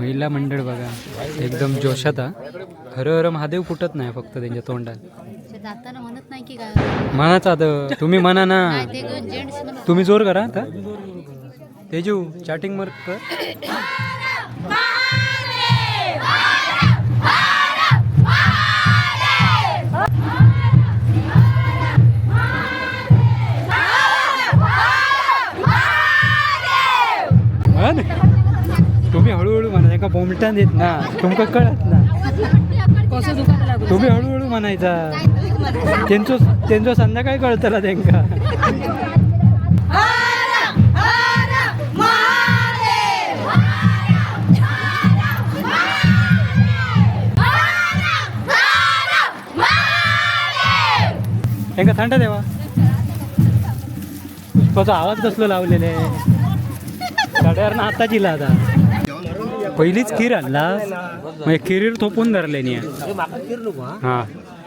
महिला मंडळ बघा एकदम जोशात हा. हर हर महादेव फुटत नाही फक्त त्यांच्या तोंडात म्हणत नाही की म्हणाच आता तुम्ही म्हणा ना. तुम्ही जोर करा आता. तेजू चॅटिंग मार्क कर. एका बोमटान देत ना? तुमका कळत ना? तुम्ही हळूहळू म्हणायचा. त्यांचो त्यांचो संध्याकाळी कळतला त्यांका. त्यांका थंड देवा पुष्पाचा आवाज कसलो लावलेले गाड्यावर आता जिला आता. पहिलीच खीर आणला. म्हणजे खिरीर थोपून धरले नी. हा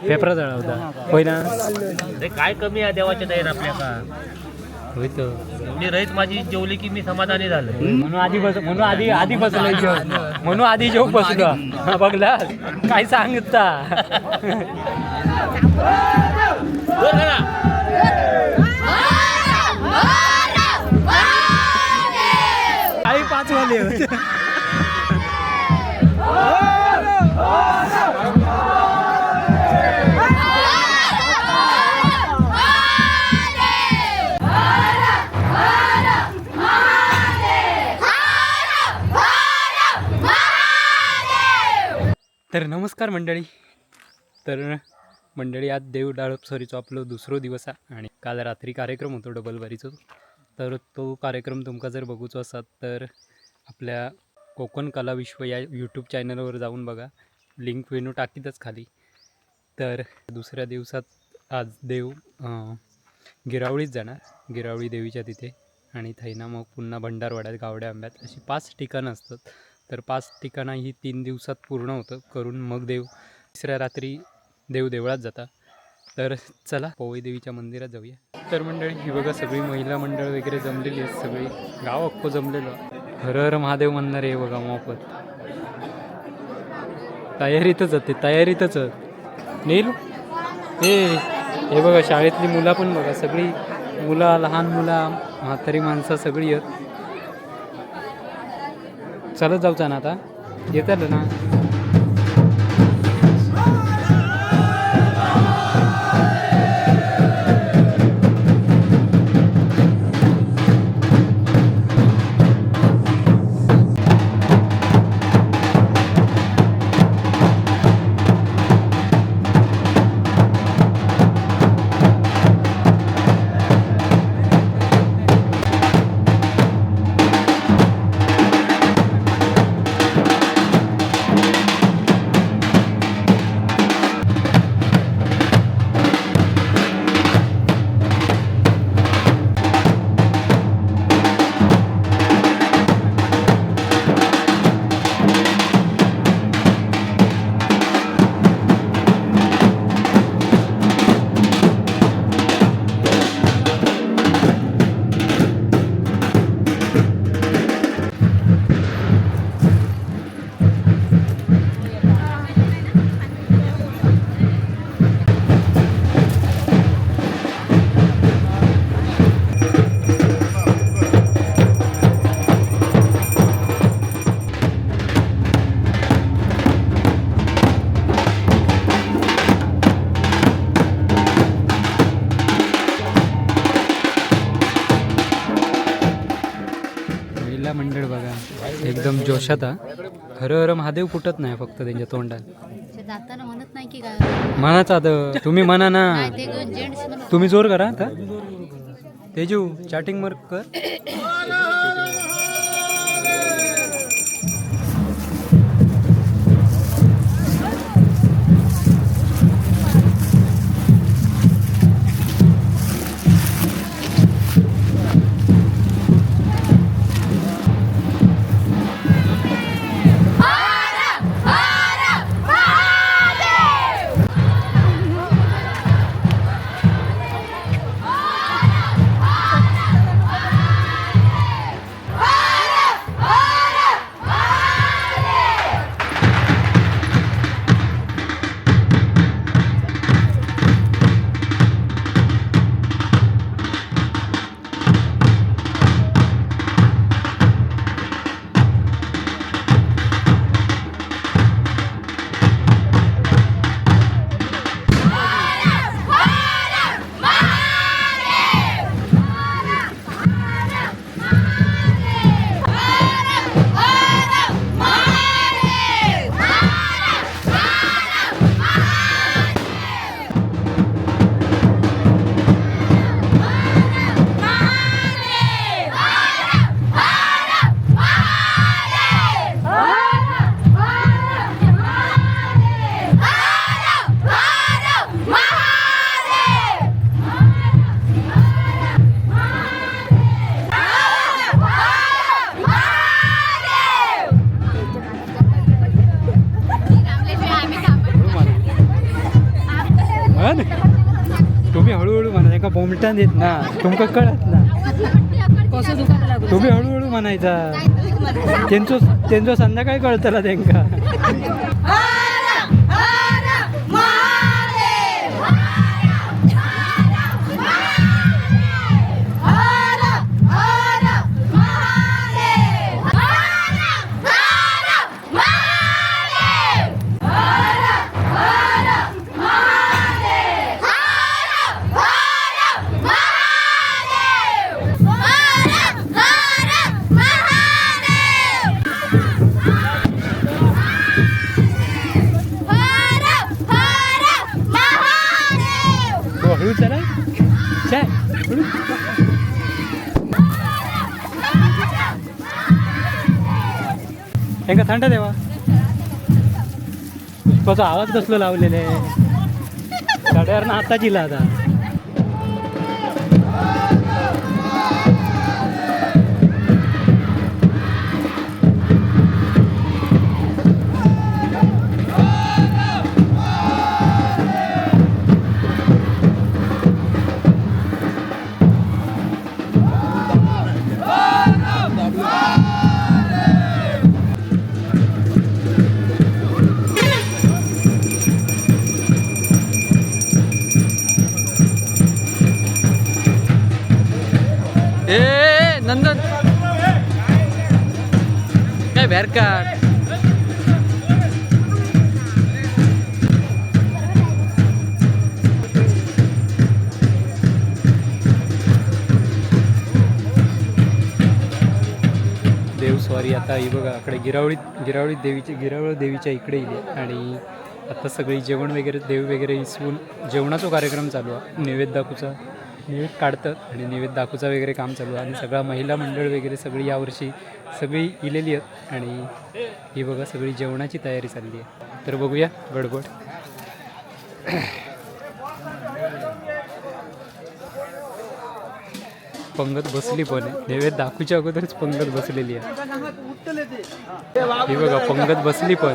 पेपरा जळवता. पहिला अरे काय कमी आहे देवाच्या दयेत आपल्याला? होय तर एवढी रईत माझी जेवली की मी समाधानी झालो. म्हणून आधी बस म्हणून आधी आधी बसलो जेव म्हणून आधी जेव बसलो. बघला. काय सांगता? आई पाच वाले होते तर नमस्कार मंडळी. तर मंडळी आज देव डाळप सरीचो आपलो दुसरो दिवस आहे आणि काल रात्री कार्यक्रम होतो डबलवारीचो तर तो कार्यक्रम तुमका जर बघूचो असात तर आपल्या कोकण कला विश्व या यूट्यूब चॅनलवर जाऊन बघा. लिंक वेणू टाकीतच खाली. तर दुसऱ्या दिवसात आज देव गिरावळीच गिरावळीत जाणार. गिरावळी देवीच्या तिथे. आणि थैना मग पुन्हा भंडारवाड्यात गावड्या आंब्यात. अशी पाच ठिकाणं असतात. तर पाच ठिकाणं ही तीन दिवसात पूर्ण होतं. करून मग देव तिसऱ्या रात्री देव देवळात जाता तर चला पोवई देवीच्या मंदिरात जाऊया. तर मंडळी ही बघा सगळी महिला मंडळ वगैरे जमलेली आहेत. सगळी गाव अख्खो जमलेलं. हर हर महादेव म्हणणार आहे बघा मोफत. तयारीतच ते तयारीतच नेल नील? हे हे बघा शाळेतली मुलं पण बघा सगळी मुलं लहान मुलं म्हातारी माणसं सगळी आहेत. चलत जाऊचा ना आता. येतात ना? एकदम जोशात हा. हर हर महादेव फुटत नाही फक्त त्यांच्या तोंडात जाताना म्हणत नाही की काय म्हणाच आता तुम्ही म्हणा ना. तुम्ही जोर करा आता. तेजू चॅटिंग मार्क कर. बोमटान येत ना. तुमका कळत ना. कसं दुखायला लागलं? तुम्ही हळूहळू म्हणायचा. त्यांचो त्यांचो संध्याकाळी कळतला त्यांका. हो, हळू चला. चाय हळू थंड देवा? पुष्पाचा आवाज कसलो लावलेले गाड्यावर आता जिला आता? काय देवस्वारी आता ही बघा इकडे गिरावळीत गिरावळीत देवीच्या गिरावळ देवीच्या इकडे इले आणि आता सगळी जेवण वगैरे देव वगैरे इसवून जेवणाचा कार्यक्रम चालू आहे. नैवेद्य दाखूचा नैवेद्य काढतात आणि नैवेद्य दाखूचा वगैरे काम चालू आहे. आणि सगळा महिला मंडळ वगैरे सगळी यावर्षी सगळी इलेली आहेत. आणि ही बघा सगळी जेवणाची तयारी चालली आहे. तर बघूया गडबड. पंगत बसली पण आहे. नैवेद्य दाखूच्या अगोदरच पंगत बसलेली आहे. ही बघा पंगत बसली पण.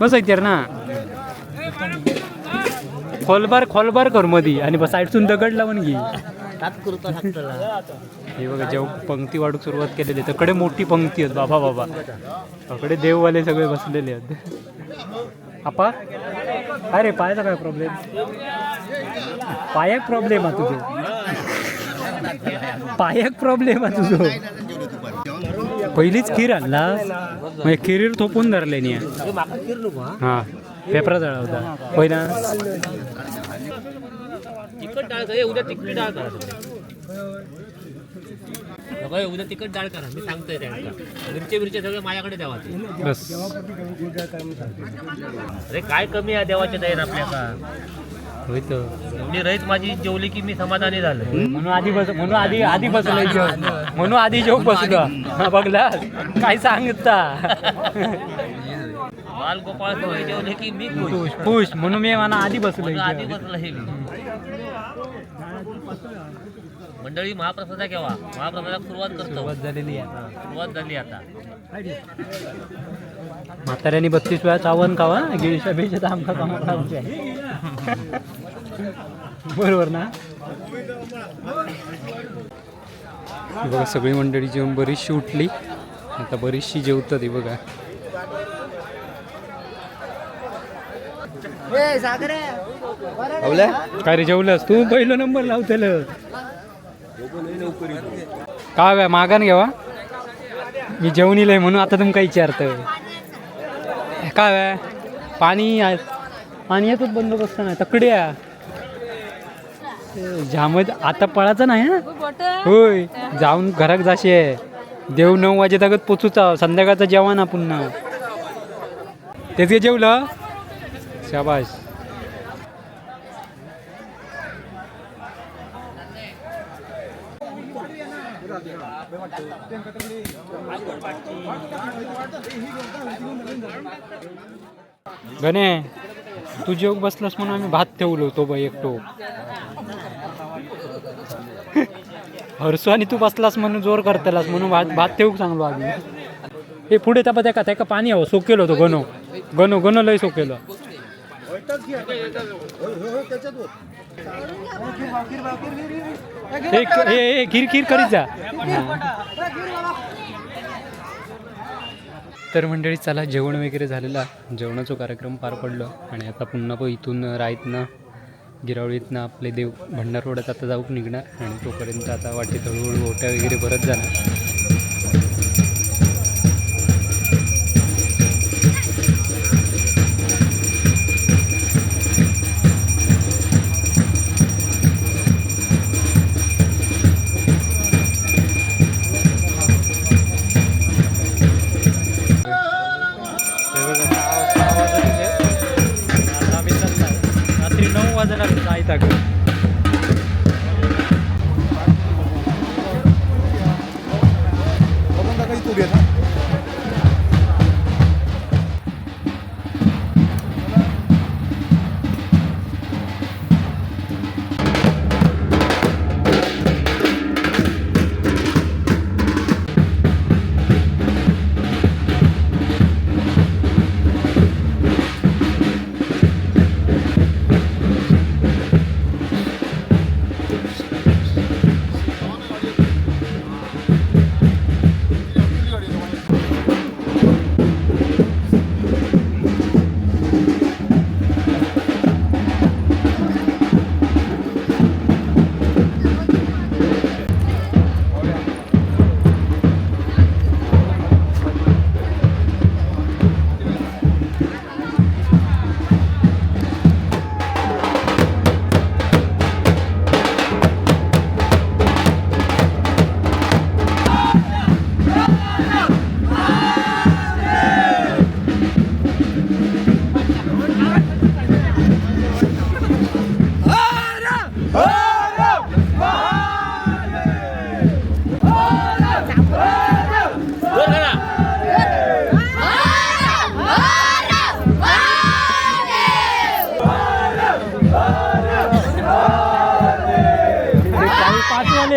बसायचं ना. खोलबार खोलबार कर मधी. आणि बस साईडसून दगड लावून घे. हे बघा जेव्हा पंक्ती वाढूक सुरुवात केलेली आहे. तकडे मोठी पंक्ती आहेत. बाबा बाबा. तकडे देववाले सगळे बसलेले आहेत. आपा? अरे पायाचा काय प्रॉब्लेम पायाक प्रॉब्लेम आहे तुझं. पायाक प्रॉब्लेम आहे तुझं. पहिलीच खीर आणलास म्हणजे खिरीर थोपून धरले नाही. हा पेपरा जळवता पहिला तिखट डाळ करा उद्या तिखट डाळ करा उद्या तिखट डाळ करा. मी सांगतोय त्यांना. मिरचे मिरचे सगळे माझ्याकडे द्यावा. बस. अरे काय कमी आहे देवाच्या दयेत आपल्याला? होय तर एवढी रईत माझी जेवली की मी समाधानी झालो. म्हणून आधी बस म्हणून आधी आधी बसलो जेवण म्हणून आधी जेव बसलो. बघला. काय सांगता? बाल गोपाळ सवय जेवले की मी खुश. खुश म्हणून मी म्हणा आधी बसलो म्हणून आधी. बसलं हे मी. मंडळी महाप्रसादा केव्हा महाप्रसादाला सुरुवात करतो. सुरुवात झालेली आहे. सुरुवात झाली आता. म्हाताऱ्याने बत्तीस वेळा चावण खावा गिरीशा बेशा तर आमका कामा खाऊचे बरोबर ना? बघा सगळी मंडळी जेवण बरीचशी उठली. आता बरीचशी जेवतात ही बघा. काय रे जेवलंस? तू पहिला नंबर लावतेल काय बा मागान घ्यावा मी जेवण येईल म्हणून आता तुमका विचारतं काय बा पाणी आहे. पाणी येतच बंदोबस्त नाही तकडे या झामत आता पळायचं नाही हा? होय जाऊन घरात जाशे देव नऊ वाजे तगत पोचूचा संध्याकाळचं जेवण आपण पुन्हा. काय जेवलं? शाबाश गणे तू जेव बसलास म्हणून आम्ही भात ठेवलो होतो बाई एकटो हरसू आणि तू बसलास म्हणून जोर करतलास म्हणून भात भात ठेवू सांगलो आम्ही? हे पुढे त्या त्याका त्याका पाणी हवं सोकेलो होतो गणो. गणो गणो लय सोकेलो. एक खीर करीत जा. तर मंडळी चला जेवण वगैरे झालेला जेवणाचा कार्यक्रम पार पडलो आणि आता पुन्हा पण इथून राईतनं गिरावळीतनं आपले देव भंडारवड्यात आता जाऊक निघणार आणि तोपर्यंत आता वाटेत हळूहळू ओट्या वगैरे भरत जाणार.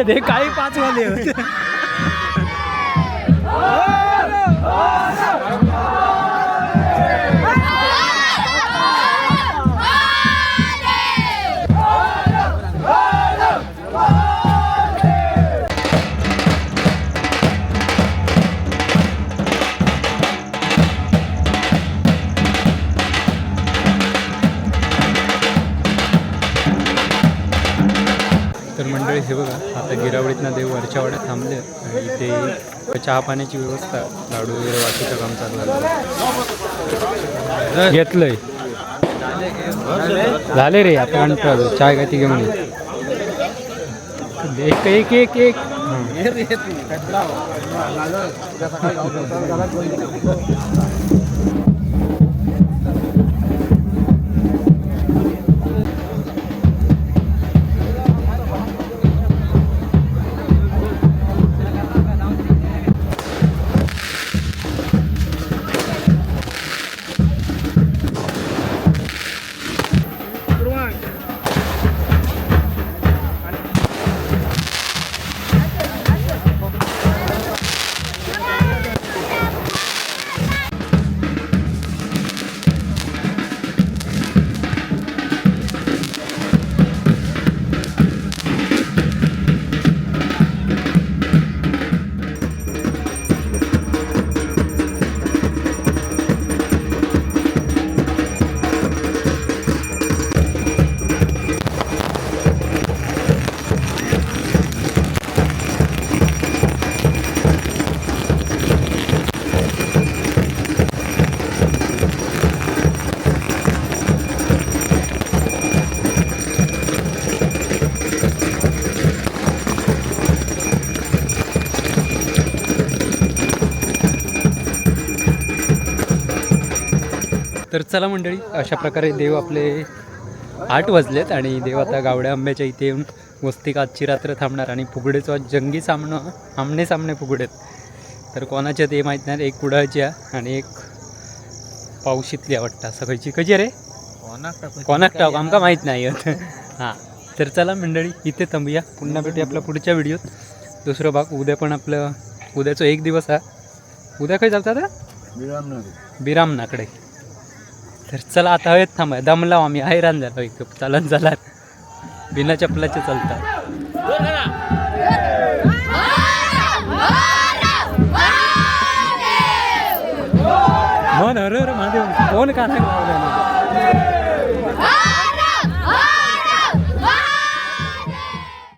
पाच वाले हे काही पाच वाले होते मंडळी हे बघा आता गिरावडीतनं देव वरच्या वाड्यात थांबले आणि इथे चहा पाण्याची व्यवस्था लाडू वगैरे वाटूचं काम चालू आहे. घेतलंय. झाले रे आता कंटाळलो चहा काय ती घेऊन. एक एक एक एक. तर चला मंडळी अशा प्रकारे देव आपले आठ वाजलेत आणि देव आता गावड्या आंब्याच्या इथे येऊन वस्ती आजची रात्र थांबणार आणि फुगडेचं जंगी सामनं आमने सामने फुगडेत. तर कोणाच्या ते माहीत नाही एक कुडाळची आहे आणि एक पावशीतली आहे वाटतं सगळीची कशी रे? कोणाक टाक आमका माहीत नाही. हां तर चला मंडळी इथे थांबूया. पुन्हा भेटूया आपल्या पुढच्या व्हिडिओत. दुसरं भाग उद्या पण आपलं उद्याचं एक दिवस आहे उद्या काय चालतं आता बिरामनाकडे. तर चला आता हवेत थांबा दमलाव आम्ही हैराण झालो. एक चालन चालन बिना चपलाचे चालतात. बोल करा. मन हर महादेव. कोण का नाही?